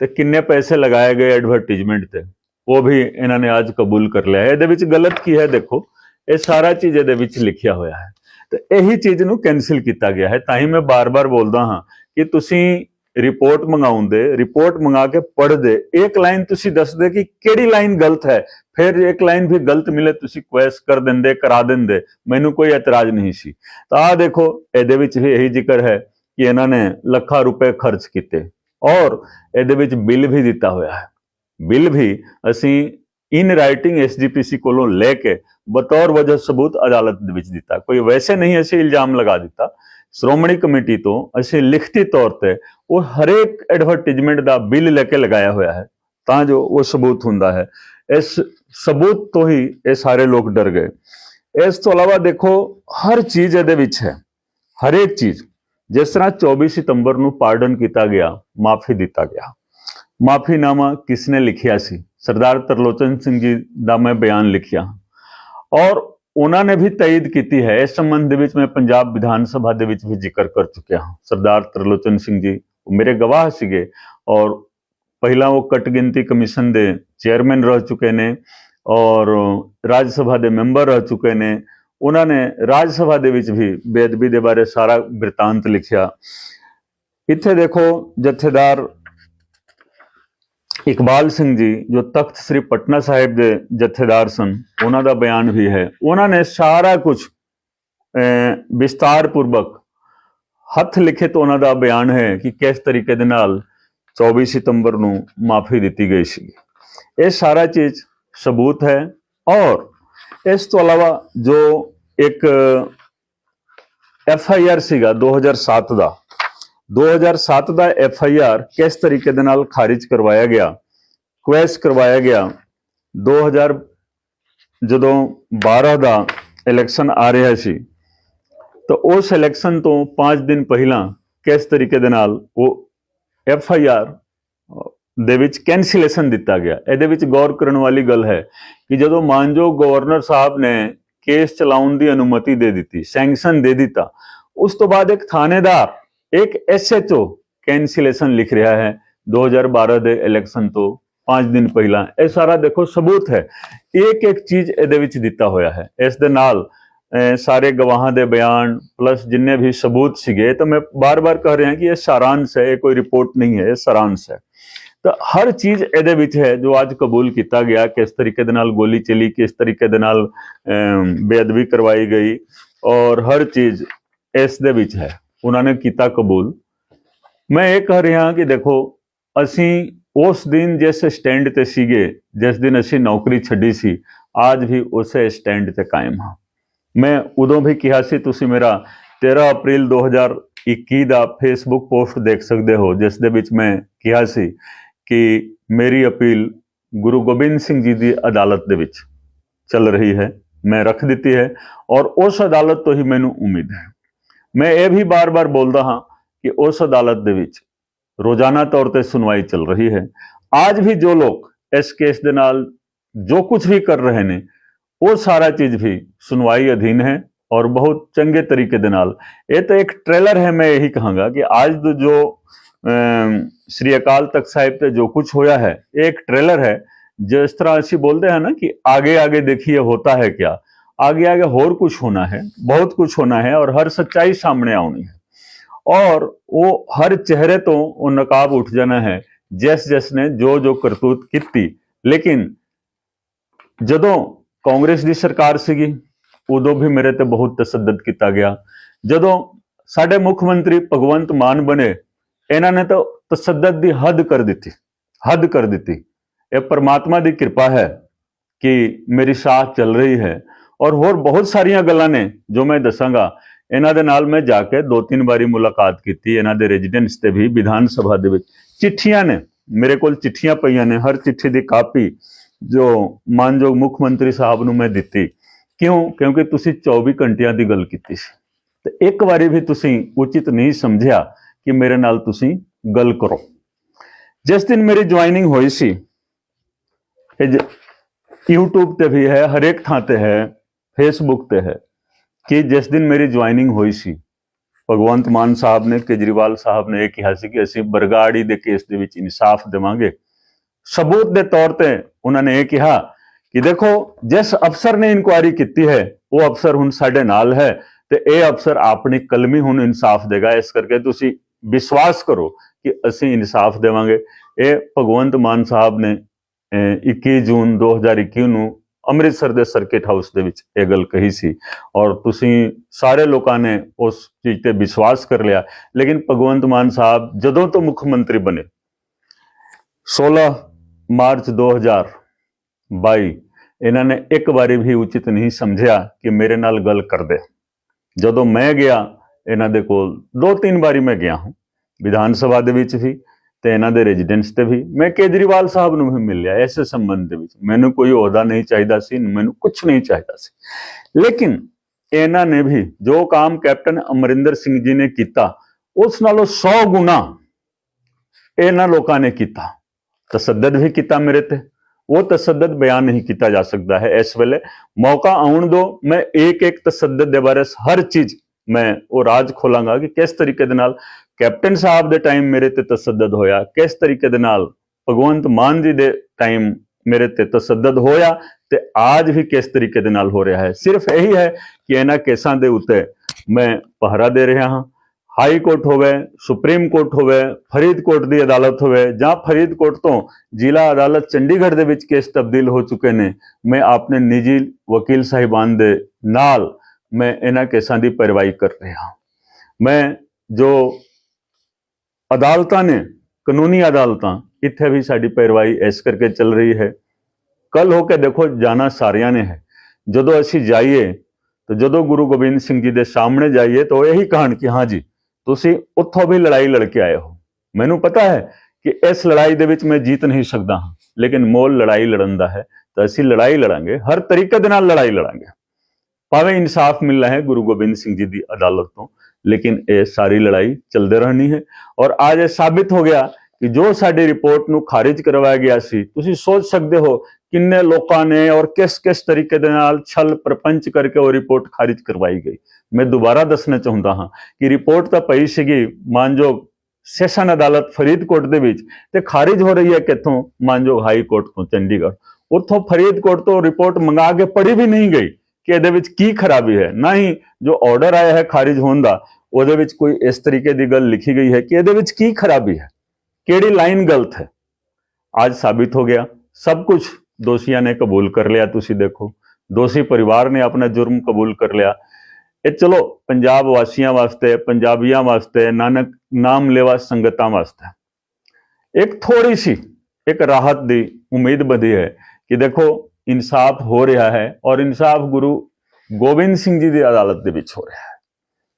ਤੇ ਕਿੰਨੇ ਪੈਸੇ ਲਗਾਏ ਗਏ ਐਡਵਰਟਾਈਜ਼ਮੈਂਟ ਤੇ ਉਹ ਵੀ ਇਹਨਾਂ ਨੇ ਅੱਜ ਕਬੂਲ ਕਰ ਲਿਆ ਹੈ ਇਹਦੇ ਵਿੱਚ ਗਲਤ ਕੀ ਹੈ ਦੇਖੋ ਇਹ ਸਾਰਾ ਚੀਜ਼ ਇਹਦੇ ਵਿੱਚ ਲਿਖਿਆ ਹੋਇਆ ਹੈ। ਤੇ ਇਹੀ ਚੀਜ਼ ਨੂੰ ਕੈਨਸਲ ਕੀਤਾ ਗਿਆ ਹੈ। ਤਾਂ ਹੀ ਮੈਂ ਬਾਰ-ਬਾਰ ਬੋਲਦਾ ਹਾਂ ਕਿ ਤੁਸੀਂ ਰਿਪੋਰਟ ਮੰਗਾਉਂਦੇ ਰਿਪੋਰਟ ਮੰਗਾ ਕੇ ਪੜ੍ਹਦੇ, ਇੱਕ ਲਾਈਨ ਤੁਸੀਂ ਦੱਸਦੇ ਕਿ ਕਿਹੜੀ ਲਾਈਨ ਗਲਤ ਹੈ। ਫਿਰ ਇੱਕ ਲਾਈਨ ਵੀ ਗਲਤ ਮਿਲੇ, ਤੁਸੀਂ ਕੁਐਸ ਕਰ ਦਿੰਦੇ, ਕਰਾ ਦਿੰਦੇ। ਮੈਨੂੰ ਕੋਈ ਇਤਰਾਜ਼ ਨਹੀਂ ਸੀ। ਤਾਂ ਆ ਦੇਖੋ, ਇਹਦੇ ਵਿੱਚ ਵੀ ਇਹੀ ਜ਼ਿਕਰ ਹੈ ਕਿ ਇਹਨਾਂ ਨੇ ਲੱਖਾਂ ਰੁਪਏ ਖਰਚ ਕੀਤੇ। ਔਰ ਇਹਦੇ ਵਿੱਚ ਬਿੱਲ ਵੀ ਦਿੱਤਾ ਹੋਇਆ ਹੈ। ਬਿੱਲ ਵੀ ਅਸੀਂ ਇਨ ਰਾਈਟਿੰਗ ਐਸਜੀਪੀਸੀ ਕੋਲੋਂ ਲੈ ਕੇ ਬਤੌਰ ਵਜ੍ਹਾ ਸਬੂਤ ਅਦਾਲਤ ਦੇ ਵਿੱਚ ਦਿੱਤਾ। ਕੋਈ ਵੈਸੇ ਨਹੀਂ ਅਸੀਂ ਇਲਜ਼ਾਮ ਲਗਾ ਦਿੱਤਾ। ਸ਼੍ਰੋਮਣੀ ਕਮੇਟੀ ਤੋਂ ਅਸੀਂ ਲਿਖਤੀ ਤੌਰ ਤੇ ਉਹ ਹਰੇਕ ਐਡਵਰਟਾਈਜ਼ਮੈਂਟ ਦਾ ਬਿੱਲ ਲੈ ਕੇ ਲਗਾਇਆ ਹੋਇਆ ਹੈ। ਤਾਂ ਜੋ ਉਹ ਸਬੂਤ ਹੁੰਦਾ ਹੈ। ਇਸ ਸਬੂਤ ਤੋਂ ਹੀ ਇਹ ਸਾਰੇ ਲੋਕ ਡਰ ਗਏ। ਇਸ ਤੋਂ ਇਲਾਵਾ ਦੇਖੋ, ਹਰ ਚੀਜ਼ ਇਹਦੇ ਵਿੱਚ ਹੈ। ਹਰੇਕ ਚੀਜ਼। ਜਿਸ ਤਰ੍ਹਾਂ 24 ਸਤੰਬਰ ਨੂੰ ਪਾਰਡਨ ਕੀਤਾ ਗਿਆ, ਮਾਫੀ ਦਿੱਤਾ ਗਿਆ। ਮਾਫੀਨਾਮਾ ਕਿਸ ਨੇ ਲਿਖਿਆ ਸੀ? ਸਰਦਾਰ ਤਰਲੋਚਨ ਸਿੰਘ ਜੀ ਦਾ ਮੈਂ ਬਿਆਨ ਲਿਖਿਆ। ਔਰ ਉਹਨਾਂ ਨੇ ਵੀ ਤਾਇਦ ਕੀਤੀ ਹੈ, ਇਸ ਸੰਬੰਧ ਦੇ ਵਿੱਚ ਮੈਂ ਪੰਜਾਬ ਵਿਧਾਨ ਸਭਾ ਦੇ ਵਿੱਚ ਵੀ ਜ਼ਿਕਰ ਕਰ ਚੁੱਕਿਆ ਹਾਂ। ਸਰਦਾਰ ਤਰਲੋਚਨ ਸਿੰਘ ਜੀ ਮੇਰੇ ਗਵਾਹ ਸੀਗੇ ਔਰ ਪਹਿਲਾਂ ਉਹ ਕਟ ਗਿਣਤੀ ਕਮਿਸ਼ਨ ਦੇ ਚੇਅਰਮੈਨ ਰਹਿ ਚੁੱਕੇ ਨੇ ਔਰ ਰਾਜ ਸਭਾ ਦੇ ਮੈਂਬਰ ਰਹਿ ਚੁੱਕੇ ਨੇ। ਉਹਨਾਂ ਨੇ ਰਾਜ ਸਭਾ ਦੇ ਵਿੱਚ ਵੀ ਬੇਅਦਬੀ ਦੇ ਬਾਰੇ ਸਾਰਾ ਬਿਰਤਾਂਤ ਲਿਖਿਆ। ਇੱਥੇ ਦੇਖੋ ਜਥੇਦਾਰ ਇਕਬਾਲ ਸਿੰਘ ਜੀ, ਜੋ ਤਖਤ ਸ੍ਰੀ ਪਟਨਾ ਸਾਹਿਬ ਦੇ ਜਥੇਦਾਰ ਸਨ, ਉਹਨਾਂ ਦਾ ਬਿਆਨ ਵੀ ਹੈ। ਉਹਨਾਂ ਨੇ ਸਾਰਾ ਕੁਝ ਵਿਸਤਾਰ ਪੂਰਵਕ ਹੱਥ ਲਿਖਿਤ ਉਹਨਾਂ ਦਾ ਬਿਆਨ ਹੈ ਕਿ ਕਿਸ ਤਰੀਕੇ ਦੇ ਨਾਲ 24 ਸਤੰਬਰ ਨੂੰ ਮਾਫੀ ਦਿੱਤੀ ਗਈ ਸੀ। ਇਹ ਸਾਰਾ ਚੀਜ਼ ਸਬੂਤ ਹੈ ਔਰ ਇਸ ਤੋਂ ਇਲਾਵਾ ਜੋ ਇੱਕ ਐਫ ਆਈ ਆਰ ਸੀਗਾ 2007 ਦਾ 2007 ਦਾ ਐਫ ਆਈ ਆਰ ਕਿਸ ਤਰੀਕੇ ਦੇ ਨਾਲ ਖਾਰਿਜ ਕਰਵਾਇਆ ਗਿਆ? ਕੁਐਸ ਕਰਵਾਇਆ ਗਿਆ। 2000 ਜਦੋਂ 12 ਦਾ ਇਲੈਕਸ਼ਨ ਆ ਰਿਹਾ ਸੀ, ਤਾਂ ਉਸ ਇਲੈਕਸ਼ਨ ਤੋਂ 5 ਦਿਨ ਪਹਿਲਾਂ ਕਿਸ ਤਰੀਕੇ ਦੇ ਨਾਲ ਉਹ ਐਫ ਆਈ ਆਰ ਦੇ ਵਿੱਚ ਕੈਂਸਲੇਸ਼ਨ ਦਿੱਤਾ ਗਿਆ? ਇਹਦੇ ਵਿੱਚ ਗੌਰ ਕਰਨ ਵਾਲੀ ਗੱਲ ਹੈ ਕਿ ਜਦੋਂ ਮਾਨਯੋਗ ਗਵਰਨਰ ਸਾਹਿਬ ਨੇ ਕੇਸ ਚਲਾਉਣ ਦੀ ਅਨੁਮਤੀ ਦੇ ਦਿੱਤੀ, ਸੈਂਕਸ਼ਨ ਦੇ ਦਿੱਤਾ, ਉਸ ਤੋਂ ਬਾਅਦ ਇੱਕ ਥਾਣੇਦਾਰ ਇੱਕ ਐਸਐਚਓ ਕੈਂਸਲੇਸ਼ਨ ਲਿਖ ਰਿਹਾ ਹੈ 2012 ਦੇ ਇਲੈਕਸ਼ਨ ਤੋਂ 5 ਦਿਨ ਪਹਿਲਾਂ ਇਹ ਸਾਰਾ ਦੇਖੋ ਸਬੂਤ ਹੈ ਇੱਕ ਇੱਕ ਚੀਜ਼ ਇਹਦੇ ਵਿੱਚ ਦਿੱਤਾ ਹੋਇਆ ਹੈ ਇਸ ਦੇ ਨਾਲ ਅਹ, ਸਾਰੇ ਗਵਾਹਾਂ ਦੇ ਬਿਆਨ ਪਲੱਸ ਜਿੰਨੇ ਵੀ ਸਬੂਤ ਸੀਗੇ ਤਾਂ ਮੈਂ ਬਾਰ-ਬਾਰ ਕਹਿ ਰਿਹਾ ਕਿ ਇਹ ਸਾਰਾਂਸ਼ ਹੈ ਇਹ ਕੋਈ ਰਿਪੋਰਟ ਨਹੀਂ ਹੈ ਇਹ ਸਾਰਾਂਸ਼ ਹੈ ਤਾਂ ਹਰ ਚੀਜ਼ ਇਹਦੇ ਵਿੱਚ ਹੈ ਜੋ ਅੱਜ ਕਬੂਲ ਕੀਤਾ ਗਿਆ ਕਿਸ ਤਰੀਕੇ ਦੇ ਨਾਲ ਗੋਲੀ ਚਲੀ ਕਿਸ ਤਰੀਕੇ ਦੇ ਨਾਲ ਅਮ, ਬੇਅਦਬੀ ਕਰਵਾਈ ਗਈ ਔਰ ਹਰ ਚੀਜ਼ ਇਸ ਦੇ ਵਿੱਚ ਹੈ ਉਹਨਾਂ ਨੇ ਕੀਤਾ ਕਬੂਲ। ਮੈਂ ਇਹ ਕਹਿ ਰਿਹਾ ਕਿ ਦੇਖੋ, ਅਸੀਂ ਉਸ ਦਿਨ ਜਿਸ ਸਟੈਂਡ ਤੇ ਸੀਗੇ, ਜਿਸ ਦਿਨ ਅਸੀਂ ਨੌਕਰੀ ਛੱਡੀ ਸੀ, ਅੱਜ ਵੀ ਉਸੇ ਸਟੈਂਡ ਤੇ ਕਾਇਮ ਹਾਂ। ਮੈਂ ਉਦੋਂ ਵੀ ਕਿਹਾ ਸੀ, ਤੁਸੀਂ ਮੇਰਾ 13 ਅਪ੍ਰੈਲ 2021 ਦਾ ਫੇਸਬੁੱਕ ਪੋਸਟ ਦੇਖ ਸਕਦੇ ਹੋ, ਜਿਸ ਦੇ ਵਿੱਚ ਮੈਂ ਕਿਹਾ ਸੀ ਕਿ ਮੇਰੀ ਅਪੀਲ ਗੁਰੂ ਗੋਬਿੰਦ ਸਿੰਘ ਜੀ ਦੀ ਅਦਾਲਤ ਦੇ ਵਿੱਚ ਚੱਲ ਰਹੀ ਹੈ, ਮੈਂ ਰੱਖ ਦਿੱਤੀ ਹੈ ਔਰ ਉਸ ਅਦਾਲਤ ਤੋਂ ਹੀ ਮੈਨੂੰ ਉਮੀਦ ਹੈ। मैं ये भी बार बार बोलता हाँ कि उस अदालत रोज़ाना तौर पर सुनवाई चल रही है। आज भी जो लोग इस केस के जो कुछ भी कर रहे हैं वो सारा चीज़ भी सुनवाई अधीन है और बहुत चंगे तरीके ये तो एक ट्रेलर है, मैं यही कहूँगा कि आज तो जो श्री अकाल तख्त साहिब से जो कुछ होया है, एक ट्रेलर है, जिस तरह अच्छी बोलते हैं ना कि आगे आगे देखिए होता है क्या। आगे आगे और कुछ होना है बहुत कुछ होना है और हर सच्चाई सामने आनी है और वो हर चेहरे तो वो नकाब उठ जाना है जिस जिस ने जो जो करतूत ਕੀਤੀ ਲੇਕਿਨ ਜਦੋਂ ਕਾਂਗਰਸ ਦੀ ਸਰਕਾਰ ਸੀਗੀ ਉਦੋਂ ਵੀ ਮੇਰੇ ਤੇ ਬਹੁਤ ਤਸੱਦਦ ਕੀਤਾ ਗਿਆ ਜਦੋਂ ਸਾਡੇ ਮੁੱਖ ਮੰਤਰੀ ਭਗਵੰਤ ਮਾਨ ਬਣੇ ਇਹਨਾਂ ਨੇ ਤਾਂ ਤਸੱਦਦ ਦੀ ਹੱਦ ਕਰ ਦਿੱਤੀ ਹੱਦ ਕਰ ਦਿੱਤੀ ਇਹ ਪਰਮਾਤਮਾ ਦੀ ਕਿਰਪਾ ਹੈ ਕਿ ਮੇਰੀ ਸਾਥ ਚੱਲ ਰਹੀ ਹੈ ਔਰ ਹੋਰ ਬਹੁਤ ਸਾਰੀਆਂ ਗੱਲਾਂ ਨੇ ਜੋ ਮੈਂ ਦੱਸਾਂਗਾ। ਇਹਨਾਂ ਦੇ ਨਾਲ ਮੈਂ ਜਾ ਕੇ ਦੋ ਤਿੰਨ ਵਾਰੀ ਮੁਲਾਕਾਤ ਕੀਤੀ, ਇਹਨਾਂ ਦੇ ਰੈਜ਼ੀਡੈਂਸ ਤੇ ਵੀ, ਵਿਧਾਨ ਸਭਾ ਦੇ ਵਿੱਚ। ਚਿੱਠੀਆਂ ਨੇ, ਮੇਰੇ ਕੋਲ ਚਿੱਠੀਆਂ ਪਈਆਂ ਨੇ, ਹਰ ਚਿੱਠੀ ਦੀ ਕਾਪੀ ਜੋ ਮਾਨਯੋਗ ਮੁੱਖ ਮੰਤਰੀ ਸਾਹਿਬ ਨੂੰ ਮੈਂ ਦਿੱਤੀ। ਕਿਉਂ? ਕਿਉਂਕਿ ਤੁਸੀਂ 24 ਘੰਟਿਆਂ ਦੀ ਗੱਲ ਕੀਤੀ ਸੀ। ਤੇ ਇੱਕ ਵਾਰੀ ਵੀ ਤੁਸੀਂ ਉਚਿਤ ਨਹੀਂ ਸਮਝਿਆ ਕਿ ਮੇਰੇ ਨਾਲ ਤੁਸੀਂ ਗੱਲ ਕਰੋ। ਜਿਸ ਦਿਨ ਮੇਰੀ ਜੁਆਇਨਿੰਗ ਹੋਈ ਸੀ, ਇਹ ਜ- YouTube ਤੇ ਵੀ ਹੈ, ਹਰੇਕ ਥਾਂ ਤੇ ਹੈ। ਫੇਸਬੁੱਕ ਤੇ ਹੈ ਕਿ ਜਿਸ ਦਿਨ ਮੇਰੀ ਜੁਆਇਨਿੰਗ ਹੋਈ ਸੀ, ਭਗਵੰਤ ਮਾਨ ਸਾਹਿਬ ਨੇ, ਕੇਜਰੀਵਾਲ ਸਾਹਿਬ ਨੇ ਇਹ ਕਿਹਾ ਸੀ ਕਿ ਅਸੀਂ ਬਰਗਾੜੀ ਦੇ ਕੇਸ ਦੇ ਵਿੱਚ ਇਨਸਾਫ ਦੇਵਾਂਗੇ। ਸਬੂਤ ਦੇ ਤੌਰ ਤੇ ਉਹਨਾਂ ਨੇ ਇਹ ਕਿਹਾ ਕਿ ਦੇਖੋ, ਜਿਸ ਅਫਸਰ ਨੇ ਇਨਕੁਆਇਰੀ ਕੀਤੀ ਹੈ, ਉਹ ਅਫਸਰ ਹੁਣ ਸਾਡੇ ਨਾਲ ਹੈ ਤੇ ਇਹ ਅਫਸਰ ਆਪਣੀ ਕਲਮੀ ਹੁਣ ਇਨਸਾਫ ਦੇਗਾ। ਇਸ ਕਰਕੇ ਤੁਸੀਂ ਵਿਸ਼ਵਾਸ ਕਰੋ ਕਿ ਅਸੀਂ ਇਨਸਾਫ ਦੇਵਾਂਗੇ। ਇਹ ਭਗਵੰਤ ਮਾਨ ਸਾਹਿਬ ਨੇ, ਅਹ 21 ਜੂਨ 2021 ਨੂੰ ਅੰਮ੍ਰਿਤਸਰ ਦੇ ਸਰਕਿਟ ਹਾਊਸ ਦੇ ਵਿੱਚ ਇਹ ਗੱਲ ਕਹੀ ਸੀ। ਔਰ ਤੁਸੀਂ ਸਾਰੇ ਲੋਕਾਂ ਨੇ ਉਸ ਚੀਜ਼ ਤੇ ਵਿਸ਼ਵਾਸ ਕਰ ਲਿਆ। ਲੇਕਿਨ ਭਗਵੰਤ ਮਾਨ ਸਾਹਿਬ ਜਦੋਂ ਤੋਂ ਮੁੱਖ ਮੰਤਰੀ ਬਣੇ 16 ਮਾਰਚ 2022 ਇਹਨਾਂ ਨੇ ਇੱਕ ਵਾਰੀ ਵੀ ਉਚਿਤ ਨਹੀਂ ਸਮਝਿਆ ਕਿ ਮੇਰੇ ਨਾਲ ਗੱਲ ਕਰਦੇ ਜਦੋਂ ਮੈਂ ਗਿਆ, ਇਹਨਾਂ ਦੇ ਕੋਲ ਦੋ ਤਿੰਨ ਵਾਰੀ ਮੈਂ ਗਿਆ ਹਾਂ। ਵਿਧਾਨ ਸਭਾ ਦੇ ਵਿੱਚ ਵੀ ਤੇ ਇਹਨਾਂ ਦੇ ਰੈਜ਼ੀਡੈਂਸ ਤੇ ਵੀ ਮੈਂ ਕੇਜਰੀਵਾਲ ਸਾਹਿਬ ਨੂੰ ਵੀ ਮਿਲਿਆ ਇਸ ਸੰਬੰਧ ਦੇ ਵਿੱਚ। ਮੈਨੂੰ ਕੋਈ ਅਹੁਦਾ ਨਹੀਂ ਚਾਹੀਦਾ ਸੀ ਮੈਨੂੰ ਕੁਝ ਨਹੀਂ ਚਾਹੀਦਾ ਸੀ। ਲੇਕਿਨ ਇਹਨਾਂ ਨੇ ਵੀ ਜੋ ਕੰਮ ਕੈਪਟਨ ਅਮਰਿੰਦਰ ਸਿੰਘ ਜੀ ਨੇ ਕੀਤਾ, ਉਸ ਨਾਲੋਂ 100 ਗੁਣਾ ਇਹਨਾਂ ਲੋਕਾਂ ਨੇ ਕੀਤਾ। ਤਸੱਦਦ ਵੀ ਕੀਤਾ ਮੇਰੇ ਤੇ। ਉਹ ਤਸੱਦਦ ਬਿਆਨ ਨਹੀਂ ਕੀਤਾ ਜਾ ਸਕਦਾ ਹੈ ਇਸ ਵੇਲੇ। ਮੌਕਾ ਆਉਣ ਦੋ, ਮੈਂ ਇੱਕ ਇੱਕ ਤਸੱਦਦ ਦੇ ਬਾਰੇ ਹਰ ਚੀਜ਼ ਮੈਂ ਉਹ ਰਾਜ ਖੋਲਾਂਗਾ ਕਿ ਕਿਸ ਤਰੀਕੇ ਦੇ ਨਾਲ ਕੈਪਟਨ ਸਾਹਿਬ ਦੇ ਟਾਈਮ ਮੇਰੇ ਤੇ ਤਸੱਦਦ ਹੋਇਆ। ਕਿਸ ਤਰੀਕੇ ਦੇ ਨਾਲ ਭਗਵੰਤ ਮਾਨ ਜੀ ਦੇ ਟਾਈਮ ਮੇਰੇ ਤੇ ਤਸੱਦਦ ਹੋਇਆ ਤੇ ਅੱਜ ਵੀ ਕਿਸ ਤਰੀਕੇ ਦੇ ਨਾਲ ਹੋ ਰਿਹਾ ਹੈ। ਸਿਰਫ ਇਹੀ ਹੈ ਕਿ ਇਹਨਾਂ ਕੇਸਾਂ ਦੇ ਉੱਤੇ ਮੈਂ ਪਹਿਰਾ ਦੇ ਰਿਹਾ ਹਾਂ। ਹਾਈ ਕੋਰਟ ਹੋਵੇ ਸੁਪਰੀਮ ਕੋਰਟ ਹੋਵੇ, ਫਰੀਦਕੋਟ ਦੀ ਅਦਾਲਤ ਹੋਵੇ ਜਾਂ ਫਰੀਦਕੋਟ ਤੋਂ ਜ਼ਿਲ੍ਹਾ ਅਦਾਲਤ ਚੰਡੀਗੜ੍ਹ ਦੇ ਵਿੱਚ ਕੇਸ ਤਬਦੀਲ ਹੋ ਚੁੱਕੇ ਨੇ, ਮੈਂ ਆਪਣੇ ਨਿੱਜੀ ਵਕੀਲ ਸਾਹਿਬਾਨ ਦੇ ਨਾਲ ਮੈਂ ਇਹਨਾਂ ਕੇਸਾਂ ਦੀ ਪੈਰਵਾਈ ਕਰ ਰਿਹਾ ਹਾਂ। ਮੈਂ ਜੋ ਅਦਾਲਤਾਂ ਨੇ, ਕਾਨੂੰਨੀ ਅਦਾਲਤਾਂ, ਇੱਥੇ ਵੀ ਸਾਡੀ ਪੈਰਵਾਈ ਇਸ ਕਰਕੇ ਚੱਲ ਰਹੀ ਹੈ। ਕੱਲ ਹੋ ਕੇ ਦੇਖੋ, ਜਾਣਾ ਸਾਰਿਆਂ ਨੇ ਹੈ। ਜਦੋਂ ਅਸੀਂ ਜਾਈਏ, ਤਾਂ ਜਦੋਂ ਗੁਰੂ ਗੋਬਿੰਦ ਸਿੰਘ ਜੀ ਦੇ ਸਾਹਮਣੇ ਜਾਈਏ, ਤਾਂ ਉਹ ਇਹੀ ਕਹਾਣ ਕਿ ਹਾਂ ਜੀ, ਤੁਸੀਂ ਉੱਥੋਂ ਵੀ ਲੜਾਈ ਲੜ ਕੇ ਆਏ ਹੋ। ਮੈਨੂੰ ਪਤਾ ਹੈ ਕਿ ਇਸ ਲੜਾਈ ਦੇ ਵਿੱਚ ਮੈਂ ਜੀਤ ਨਹੀਂ ਸਕਦਾ ਹਾਂ, ਲੇਕਿਨ ਮੋਲ ਲੜਾਈ ਲੜਨ ਦਾ ਹੈ, ਤਾਂ ਅਸੀਂ ਲੜਾਈ ਲੜਾਂਗੇ, ਹਰ ਤਰੀਕੇ ਦੇ ਨਾਲ ਲੜਾਈ ਲੜਾਂਗੇ। ਭਾਵੇਂ ਇਨਸਾਫ ਮਿਲਣਾ ਹੈ ਗੁਰੂ ਗੋਬਿੰਦ ਸਿੰਘ ਜੀ ਦੀ ਅਦਾਲਤ ਤੋਂ ਲੇਕਿਨ ਇਹ ਸਾਰੀ ਲੜਾਈ ਚੱਲਦੇ ਰਹਿਣੀ ਹੈ। ਔਰ ਅੱਜ ਇਹ ਸਾਬਿਤ ਹੋ ਗਿਆ ਕਿ ਜੋ ਸਾਡੀ ਰਿਪੋਰਟ ਨੂੰ ਖਾਰਿਜ ਕਰਵਾਇਆ ਗਿਆ ਸੀ, ਤੁਸੀਂ ਸੋਚ ਸਕਦੇ ਹੋ ਕਿੰਨੇ ਲੋਕਾਂ ਨੇ ਔਰ ਕਿਸ ਕਿਸ ਤਰੀਕੇ ਦੇ ਨਾਲ ਛਲ ਪ੍ਰਪੰਚ ਕਰਕੇ ਉਹ ਰਿਪੋਰਟ ਖਾਰਿਜ ਕਰਵਾਈ ਗਈ। ਮੈਂ ਦੁਬਾਰਾ ਦੱਸਣਾ ਚਾਹੁੰਦਾ ਹਾਂ ਕਿ ਰਿਪੋਰਟ ਤਾਂ ਪਈ ਸੀਗੀ ਮਾਨਯੋਗ ਸੈਸ਼ਨ ਅਦਾਲਤ ਫਰੀਦਕੋਟ ਦੇ ਵਿੱਚ ਤੇ ਖਾਰਿਜ ਹੋ ਰਹੀ ਹੈ ਕਿੱਥੋਂ? ਮਾਨਯੋਗ ਹਾਈ ਕੋਰਟ ਤੋਂ ਚੰਡੀਗੜ੍ਹ। ਉੱਥੋਂ ਫਰੀਦਕੋਟ ਤੋਂ ਰਿਪੋਰਟ ਮੰਗਾ ਕੇ ਪੜ੍ਹੀ ਵੀ ਨਹੀਂ ਗਈ। ਕਿ ਇਹਦੇ ਵਿੱਚ ਕੀ ਖਰਾਬੀ ਹੈ ਨਾ ਹੀ ਜੋ ਆਰਡਰ ਆਇਆ ਹੈ ਖਾਰਿਜ ਹੋਣ ਦਾ ਉਹਦੇ ਵਿੱਚ ਕੋਈ ਇਸ ਤਰੀਕੇ ਦੀ ਗੱਲ ਲਿਖੀ ਗਈ ਹੈ ਕਿ ਇਹਦੇ ਵਿੱਚ ਕੀ ਖਰਾਬੀ ਹੈ ਕਿਹੜੀ ਲਾਈਨ ਗਲਤ ਹੈ ਅੱਜ ਸਾਬਿਤ ਹੋ ਗਿਆ ਸਭ ਕੁਝ ਦੋਸ਼ੀਆਂ ਨੇ ਕਬੂਲ ਕਰ ਲਿਆ ਤੁਸੀਂ ਦੇਖੋ ਦੋਸ਼ੀ ਪਰਿਵਾਰ ਨੇ ਆਪਣਾ ਜੁਰਮ ਕਬੂਲ ਕਰ ਲਿਆ ਇਹ ਚਲੋ ਪੰਜਾਬ ਵਾਸੀਆਂ ਵਾਸਤੇ ਪੰਜਾਬੀਆਂ ਵਾਸਤੇ ਨਾਨਕ ਨਾਮ ਲੈਵਾ ਸੰਗਤਾਂ ਵਾਸਤੇ ਇੱਕ ਥੋੜੀ ਸੀ ਇੱਕ ਰਾਹਤ ਦੀ ਉਮੀਦ ਵਧੀ ਹੈ ਕਿ ਦੇਖੋ ਇਨਸਾਫ ਹੋ ਰਿਹਾ ਹੈ ਔਰ ਇਨਸਾਫ ਗੁਰੂ ਗੋਬਿੰਦ ਸਿੰਘ ਜੀ ਦੀ ਅਦਾਲਤ ਦੇ ਵਿੱਚ ਹੋ ਰਿਹਾ ਹੈ।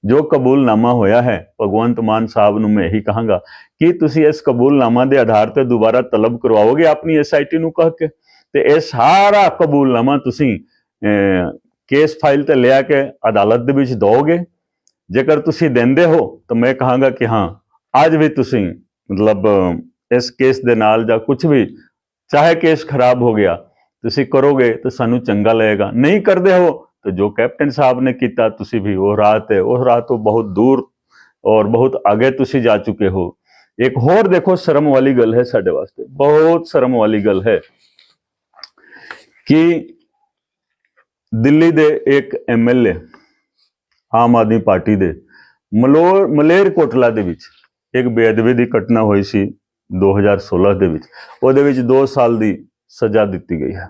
ਜੋ ਕਬੂਲਨਾਮਾ ਹੋਇਆ ਹੈ, ਭਗਵੰਤ ਮਾਨ ਸਾਹਿਬ ਨੂੰ ਮੈਂ ਇਹੀ ਕਹਾਂਗਾ ਕਿ ਤੁਸੀਂ ਇਸ ਕਬੂਲਨਾਮਾ ਦੇ ਆਧਾਰ ਤੇ ਦੁਬਾਰਾ ਤਲਬ ਕਰਵਾਓਗੇ ਆਪਣੀ ਐਸਆਈਟੀ ਨੂੰ ਕਹ ਕੇ ਤੇ ਇਹ ਸਾਰਾ ਕਬੂਲਨਾਮਾ ਤੁਸੀਂ ਕੇਸ ਫਾਈਲ ਤੇ ਲਿਆ ਕੇ ਅਦਾਲਤ ਦੇ ਵਿੱਚ ਦੋਗੇ ਜੇਕਰ ਤੁਸੀਂ ਦਿੰਦੇ ਹੋ ਤਾਂ ਮੈਂ ਕਹਾਂਗਾ ਕਿ ਹਾਂ, ਅੱਜ ਵੀ ਤੁਸੀਂ ਮਤਲਬ ਇਸ ਕੇਸ ਦੇ ਨਾਲ ਜਾਂ ਕੁਝ ਵੀ, ਚਾਹੇ ਕੇਸ ਖਰਾਬ ਹੋ ਗਿਆ ਤੁਸੀਂ ਕਰੋਗੇ ਤਾਂ ਸਾਨੂੰ ਚੰਗਾ ਲੱਗੇਗਾ। ਨਹੀਂ ਕਰਦੇ ਹੋ ਤੇ ਜੋ ਕੈਪਟਨ ਸਾਹਿਬ ਨੇ ਕੀਤਾ, ਤੁਸੀਂ ਵੀ ਉਹ ਰਾਹ ਤੇ ਉਸ ਰਾਹ ਤੋਂ ਬਹੁਤ ਦੂਰ ਔਰ ਬਹੁਤ ਅੱਗੇ ਤੁਸੀਂ ਜਾ ਚੁੱਕੇ ਹੋ। ਇੱਕ ਹੋਰ ਦੇਖੋ, ਸ਼ਰਮ ਵਾਲੀ ਗੱਲ ਹੈ ਸਾਡੇ ਵਾਸਤੇ। ਬਹੁਤ ਸ਼ਰਮ ਵਾਲੀ ਗੱਲ ਹੈ ਕਿ ਦਿੱਲੀ ਦੇ ਇੱਕ ਐਮਐਲਏ ਆਮ ਆਦਮੀ ਪਾਰਟੀ ਦੇ ਮਲੋਰ ਮਲੇਰਕੋਟਲਾ ਦੇ ਵਿੱਚ ਇੱਕ ਬੇਅਦਬੀ ਦੀ ਘਟਨਾ ਹੋਈ ਸੀ 2016 ਦੇ ਵਿੱਚ। ਉਹਦੇ ਵਿੱਚ 2 ਸਾਲ ਦੀ ਸਜ਼ਾ ਦਿੱਤੀ ਗਈ ਹੈ।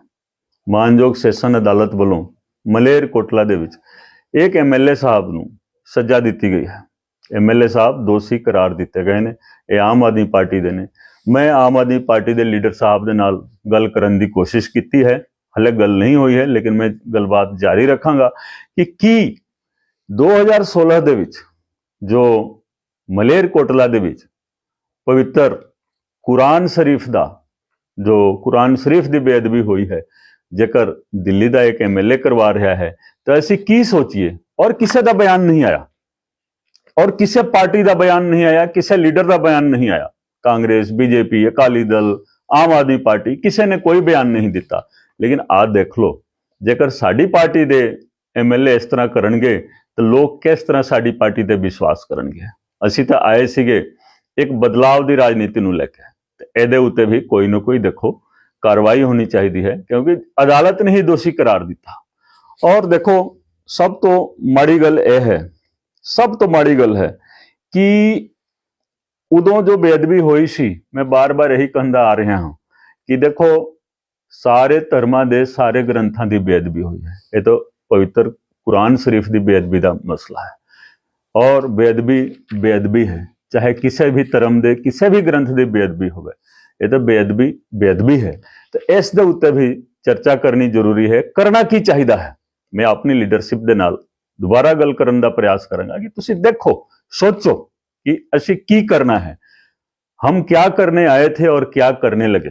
ਮਾਨਯੋਗ ਸੈਸ਼ਨ ਅਦਾਲਤ ਵੱਲੋਂ ਮਲੇਰ ਕੋਟਲਾ ਦੇ ਵਿੱਚ ਇੱਕ ਐਮਐਲਏ ਸਾਹਿਬ ਨੂੰ ਸਜ਼ਾ ਦਿੱਤੀ ਗਈ ਹੈ। ਐਮਐਲਏ ਸਾਹਿਬ ਦੋਸ਼ੀ ਕਰਾਰ ਦਿੱਤੇ ਗਏ ਨੇ। ਇਹ ਆਮ ਆਦਮੀ ਪਾਰਟੀ ਦੇ ਨੇ। ਮੈਂ ਆਮ ਆਦਮੀ ਪਾਰਟੀ ਦੇ ਲੀਡਰ ਸਾਹਿਬ ਦੇ ਨਾਲ ਗੱਲ ਕਰਨ ਦੀ ਕੋਸ਼ਿਸ਼ ਕੀਤੀ ਹੈ। ਹਲੇ ਗੱਲ ਨਹੀਂ ਹੋਈ ਹੈ, ਲੇਕਿਨ ਮੈਂ ਗੱਲਬਾਤ ਜਾਰੀ ਰੱਖਾਂਗਾ ਕਿ ਕੀ 2016 ਦੇ ਵਿੱਚ ਜੋ ਮਲੇਰ ਕੋਟਲਾ ਦੇ ਵਿੱਚ ਪਵਿੱਤਰ ਕੁਰਾਨ ਸ਼ਰੀਫ ਦਾ ਜੋ ਕੁਰਾਨ ਸ਼ਰੀਫ ਦੀ ਬੇਅਦਬੀ ਹੋਈ ਹੈ, ਜੇਕਰ ਦਿੱਲੀ ਦਾ ਇੱਕ ਐਮਐਲਏ ਕਰਵਾ ਰਿਹਾ ਹੈ, ਤਾਂ ਅਸੀਂ ਕੀ ਸੋਚੀਏ? ਔਰ ਕਿਸੇ ਦਾ ਬਿਆਨ ਨਹੀਂ ਆਇਆ। ਔਰ ਕਿਸੇ ਪਾਰਟੀ ਦਾ ਬਿਆਨ ਨਹੀਂ ਆਇਆ, ਕਿਸੇ ਲੀਡਰ ਦਾ ਬਿਆਨ ਨਹੀਂ ਆਇਆ। ਕਾਂਗਰਸ, ਬੀਜੇਪੀ, ਅਕਾਲੀ ਦਲ, ਆਮ ਆਦਮੀ ਪਾਰਟੀ, ਕਿਸੇ ਨੇ ਕੋਈ ਬਿਆਨ ਨਹੀਂ ਦਿੱਤਾ। ਲੇਕਿਨ ਆਹ ਦੇਖ ਲਓ, ਜੇਕਰ ਸਾਡੀ ਪਾਰਟੀ ਦੇ ਐਮਐਲਏ ਇਸ ਤਰ੍ਹਾਂ ਕਰਨਗੇ, ਤਾਂ ਲੋਕ ਕਿਸ ਤਰ੍ਹਾਂ ਸਾਡੀ ਪਾਰਟੀ ਤੇ ਵਿਸ਼ਵਾਸ ਕਰਨਗੇ? ਅਸੀਂ ਤਾਂ ਆਏ ਸੀਗੇ ਇੱਕ ਬਦਲਾਵ ਦੀ ਰਾਜਨੀਤੀ ਨੂੰ ਲੈ ਕੇ। ਇਹਦੇ ਉੱਤੇ ਵੀ ਕੋਈ ਨਾ ਕੋਈ ਦੇਖੋ ਕਾਰਵਾਈ ਹੋਣੀ ਚਾਹੀਦੀ ਹੈ, ਕਿਉਂਕਿ ਅਦਾਲਤ ਨੇ ਹੀ ਦੋਸ਼ੀ ਕਰਾਰ ਦਿੱਤਾ। ਔਰ ਦੇਖੋ, ਸਭ ਤੋਂ ਮਾੜੀ ਗੱਲ ਇਹ ਹੈ, ਸਭ ਤੋਂ ਮਾੜੀ ਗੱਲ ਹੈ ਕਿ ਉਦੋਂ ਜੋ ਬੇਅਦਬੀ ਹੋਈ ਸੀ, ਮੈਂ ਬਾਰ-ਬਾਰ ਇਹੀ ਕਹਿੰਦਾ ਆ ਰਿਹਾ ਹਾਂ ਕਿ ਦੇਖੋ, ਸਾਰੇ ਧਰਮਾਂ ਦੇ ਸਾਰੇ ਗ੍ਰੰਥਾਂ ਦੀ ਬੇਅਦਬੀ ਹੋਈ ਹੈ। ਇਹ ਤਾਂ ਪਵਿੱਤਰ ਕੁਰਾਨ ਸ਼ਰੀਫ ਦੀ ਬੇਅਦਬੀ ਦਾ ਮਸਲਾ ਹੈ। ਔਰ ਬੇਅਦਬੀ ਬੇਅਦਬੀ ਹੈ। ਚਾਹੇ ਕਿਸੇ ਵੀ ਧਰਮ ਦੇ, ਕਿਸੇ ਵੀ ਗ੍ਰੰਥ ਦੀ ਬੇਅਦਬੀ ਹੋਵੇ। ਇਹ ਤਾਂ ਬੇਅਦਬੀ ਬੇਅਦਬੀ ਹੈ। ਤੇ ਇਸ ਦੇ ਉੱਤੇ ਵੀ ਚਰਚਾ ਕਰਨੀ ਜ਼ਰੂਰੀ ਹੈ, ਕਰਨਾ ਕੀ ਚਾਹੀਦਾ ਹੈ? ਮੈਂ ਆਪਣੀ ਲੀਡਰਸ਼ਿਪ ਦੇ ਨਾਲ ਦੁਬਾਰਾ ਗੱਲ ਕਰਨ ਦਾ ਪ੍ਰਯਾਸ ਕਰਾਂਗਾ ਕਿ ਤੁਸੀਂ ਦੇਖੋ, ਸੋਚੋ ਕਿ ਅਸੀਂ ਕੀ ਕਰਨਾ ਹੈ। ਹਮ ਕਿਆ ਕਰਨੇ ਆਏ ਥੇ ਔਰ ਕਿਆ ਕਰਨੇ ਲਗੇ?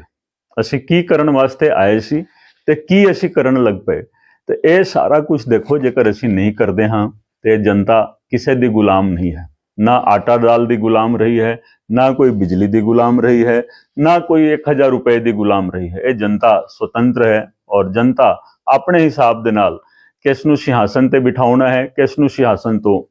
ਅਸੀਂ ਕੀ ਕਰਨ ਵਾਸਤੇ ਆਏ ਸੀ ਤੇ ਕੀ ਅਸੀਂ ਕਰਨ ਲੱਗ ਪਏ? ਤੇ ਇਹ ਸਾਰਾ ਕੁਝ ਦੇਖੋ, ਜੇਕਰ ਅਸੀਂ ਨਹੀਂ ਕਰਦੇ ਹਾਂ, ਤੇ ਜਨਤਾ ਕਿਸੇ ਦੀ ਗੁਲਾਮ ਨਹੀਂ ਹੈ। ਨਾ ਆਟਾ ਦਾਲ ਦੀ ਗੁਲਾਮ ਰਹੀ ਹੈ, ਨਾ ਕੋਈ ਬਿਜਲੀ ਦੀ ਗੁਲਾਮ ਰਹੀ ਹੈ, ਨਾ ਕੋਈ 1000 ਰੁਪਏ ਦੀ ਗੁਲਾਮ ਰਹੀ ਹੈ। ਇਹ ਜਨਤਾ ਸੁਤੰਤਰ ਹੈ ਔਰ ਜਨਤਾ ਆਪਣੇ ਹਿਸਾਬ ਦੇ ਨਾਲ ਕਿਸ ਨੂੰ ਸਿଂਹਾਸਨ ਤੇ ਬਿਠਾਉਣਾ ਹੈ ਕਿਸ ਨੂੰ ਸਿਹਾਸਨ ਤੋਂ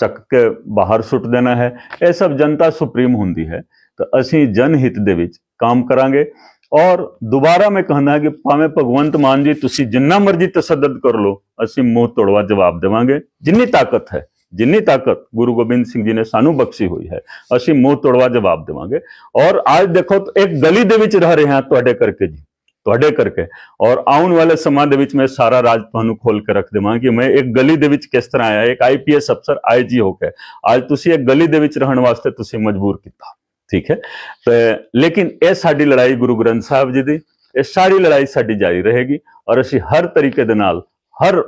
ਚੱਕ ਕੇ ਬਾਹਰ ਸੁੱਟ ਦੇਣਾ ਹੈ, ਇਹ ਸਭ ਜਨਤਾ ਸੁਪਰੀਮ ਹੁੰਦੀ ਹੈ। ਤਾਂ ਅਸੀਂ ਜਨ ਹਿੱਤ ਦੇ ਵਿੱਚ ਕੰਮ ਕਰਾਂਗੇ ਔਰ ਦੁਬਾਰਾ ਮੈਂ ਕਹਿੰਦਾ ਕਿ ਭਾਵੇਂ ਭਗਵੰਤ ਮਾਨ ਜੀ ਤੁਸੀਂ ਜਿੰਨਾ ਮਰਜ਼ੀ ਤਸੱਦਦ ਕਰ ਲਓ, ਅਸੀਂ ਮੂੰਹ ਤੋੜਵਾ ਜਵਾਬ ਦੇਵਾਂਗੇ। ਜਿੰਨੀ ਤਾਕਤ ਹੈ ਜਿੰਨੀ ਤਾਕਤ ਗੁਰੂ ਗੋਬਿੰਦ ਸਿੰਘ ਜੀ ਨੇ ਸਾਨੂੰ ਬਖਸ਼ੀ ਹੋਈ ਹੈ, ਅਸੀਂ ਮੂੰਹ ਤੋੜਵਾ ਜਵਾਬ ਦੇਵਾਂਗੇ। ਔਰ ਅੱਜ ਦੇਖੋ, ਇੱਕ ਗਲੀ ਦੇ ਵਿੱਚ ਰਹਿ ਰਹੇ ਹਾਂ ਤੁਹਾਡੇ ਕਰਕੇ ਜੀ, ਤੁਹਾਡੇ ਕਰਕੇ। ਔਰ ਆਉਣ ਵਾਲੇ ਸਮਾਂ ਦੇ ਵਿੱਚ ਮੈਂ ਸਾਰਾ ਰਾਜ ਤੁਹਾਨੂੰ ਖੋਲ ਕੇ ਰੱਖ ਦੇਵਾਂ ਕਿ ਮੈਂ ਇੱਕ ਗਲੀ ਦੇ ਵਿੱਚ ਕਿਸ ਤਰ੍ਹਾਂ ਆਇਆ, ਇੱਕ ਆਈਪੀਐਸ ਅਫਸਰ ਆਈਜੀ ਹੋ ਕੇ। ਅੱਜ ਤੁਸੀਂ ਇੱਕ ਗਲੀ ਦੇ ਵਿੱਚ ਰਹਿਣ ਵਾਸਤੇ ਤੁਸੀਂ ਮਜਬੂਰ ਕੀਤਾ, ਠੀਕ ਹੈ? ਤੇ ਲੇਕਿਨ ਇਹ ਸਾਡੀ ਲੜਾਈ ਗੁਰੂ ਗ੍ਰੰਥ ਸਾਹਿਬ ਜੀ ਦੀ, ਇਹ ਸਾਰੀ ਲੜਾਈ ਸਾਡੀ ਜਾਰੀ ਰਹੇਗੀ। ਔਰ ਅਸੀਂ ਹਰ ਤਰੀਕੇ ਦੇ ਨਾਲ, ਹਰ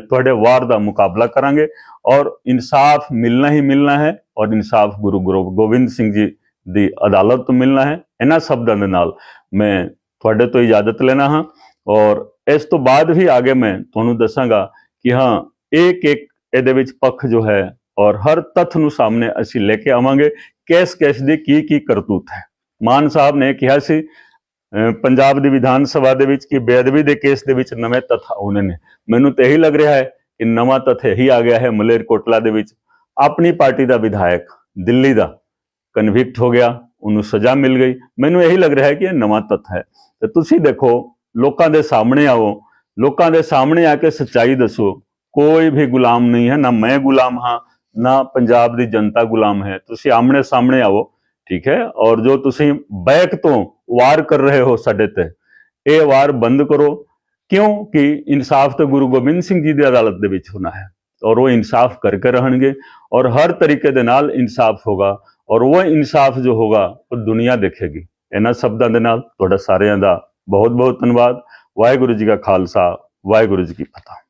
ਤੁਹਾਡੇ ਵਾਰ ਦਾ ਮੁਕਾਬਲਾ ਕਰਾਂਗੇ ਔਰ ਇਨਸਾਫ ਮਿਲਣਾ ਹੀ ਮਿਲਣਾ ਹੈ ਔਰ ਇਨਸਾਫ ਗੁਰੂ ਗੋਬਿੰਦ ਸਿੰਘ ਜੀ ਦੀ ਅਦਾਲਤ ਤੋਂ ਮਿਲਣਾ ਹੈ। ਇਹਨਾਂ ਸ਼ਬਦਾਂ ਦੇ ਨਾਲ ਮੈਂ ਤੁਹਾਡੇ ਤੋਂ ਇਜਾਜ਼ਤ ਲੈਣਾ ਹਾਂ ਔਰ ਇਸ ਤੋਂ ਬਾਅਦ ਵੀ ਆਗੇ ਮੈਂ ਤੁਹਾਨੂੰ ਦੱਸਾਂਗਾ ਕਿ ਹਾਂ, ਇੱਕ ਇੱਕ ਇਹਦੇ ਵਿੱਚ ਪੱਖ ਜੋ ਹੈ ਔਰ ਹਰ ਤੱਥ ਨੂੰ ਸਾਹਮਣੇ ਅਸੀਂ ਲੈ ਕੇ ਆਵਾਂਗੇ ਕਿਸ ਕਿਸ ਦੀ ਕੀ ਕੀ ਕਰਤੂਤ ਹੈ। ਮਾਨ ਸਾਹਿਬ ਨੇ ਕਿਹਾ ਸੀ ਪੰਜਾਬ ਦੀ ਵਿਧਾਨ ਸਭਾ ਦੇ ਵਿੱਚ ਕਿ ਬੇਅਦਬੀ ਦੇ ਕੇਸ ਦੇ ਵਿੱਚ ਨਵੇਂ ਤੱਥ ਆਉਣੇ ਨੇ? ਮੈਨੂੰ ਤੇ ਇਹੀ ਲੱਗ ਰਿਹਾ ਹੈ ਕਿ ਨਵਾਂ ਤੱਥ ਇਹੀ ਆ ਗਿਆ ਹੈ ਮਲੇਰ ਕੋਟਲਾ ਦੇ ਵਿੱਚ। ਆਪਣੀ ਪਾਰਟੀ ਦਾ ਵਿਧਾਇਕ ਦਿੱਲੀ ਦਾ ਕਨਵਿਕਟ ਹੋ ਗਿਆ, ਉਹਨੂੰ ਸਜ਼ਾ ਮਿਲ ਗਈ। ਮੈਨੂੰ ਇਹੀ ਲੱਗ ਰਿਹਾ ਹੈ ਕਿ ਇਹ ਨਵਾਂ ਤੱਥ ਹੈ। ਤੇ ਤੁਸੀਂ ਦੇਖੋ, ਲੋਕਾਂ ਦੇ ਸਾਹਮਣੇ ਆਓ। ਲੋਕਾਂ ਦੇ ਸਾਹਮਣੇ ਆ ਕੇ ਸੱਚਾਈ ਦੱਸੋ। ਕੋਈ ਵੀ ਗੁਲਾਮ ਨਹੀਂ ਹੈ, ਨਾ ਮੈਂ ਗੁਲਾਮ ਹਾਂ, ਨਾ ਪੰਜਾਬ ਦੀ ਜਨਤਾ ਗੁਲਾਮ ਹੈ। ਤੁਸੀਂ ਆਮਣੇ ਸਾਹਮਣੇ ਆਓ, ਠੀਕ ਹੈ? ਔਰ ਜੋ ਤੁਸੀਂ ਬੈਕ ਤੋਂ ਵਾਰ ਕਰ ਰਹੇ ਹੋ ਸਾਡੇ ਤੇ। ਇਹ ਵਾਰ ਬੰਦ ਕਰੋ ਕਿਉਂਕਿ ਇਨਸਾਫ ਤਾਂ ਗੁਰੂ ਗੋਬਿੰਦ ਸਿੰਘ ਜੀ ਦੀ ਅਦਾਲਤ ਦੇ ਵਿੱਚ ਹੋਣਾ ਹੈ ਔਰ ਉਹ ਇਨਸਾਫ ਕਰਕੇ ਰਹਿਣਗੇ ਔਰ ਹਰ ਤਰੀਕੇ ਦੇ ਨਾਲ ਇਨਸਾਫ ਹੋਗਾ ਔਰ ਉਹ ਇਨਸਾਫ ਜੋ ਹੋਗਾ, ਉਹ ਦੁਨੀਆ ਦੇਖੇਗੀ। ਇਹਨਾਂ ਸ਼ਬਦਾਂ ਦੇ ਨਾਲ ਤੁਹਾਡਾ ਸਾਰਿਆਂ ਦਾ ਬਹੁਤ ਬਹੁਤ ਧੰਨਵਾਦ। ਵਾਹਿਗੁਰੂ ਜੀ ਕਾ ਖਾਲਸਾ, ਵਾਹਿਗੁਰੂ ਜੀ ਕੀ ਫਤਿਹ।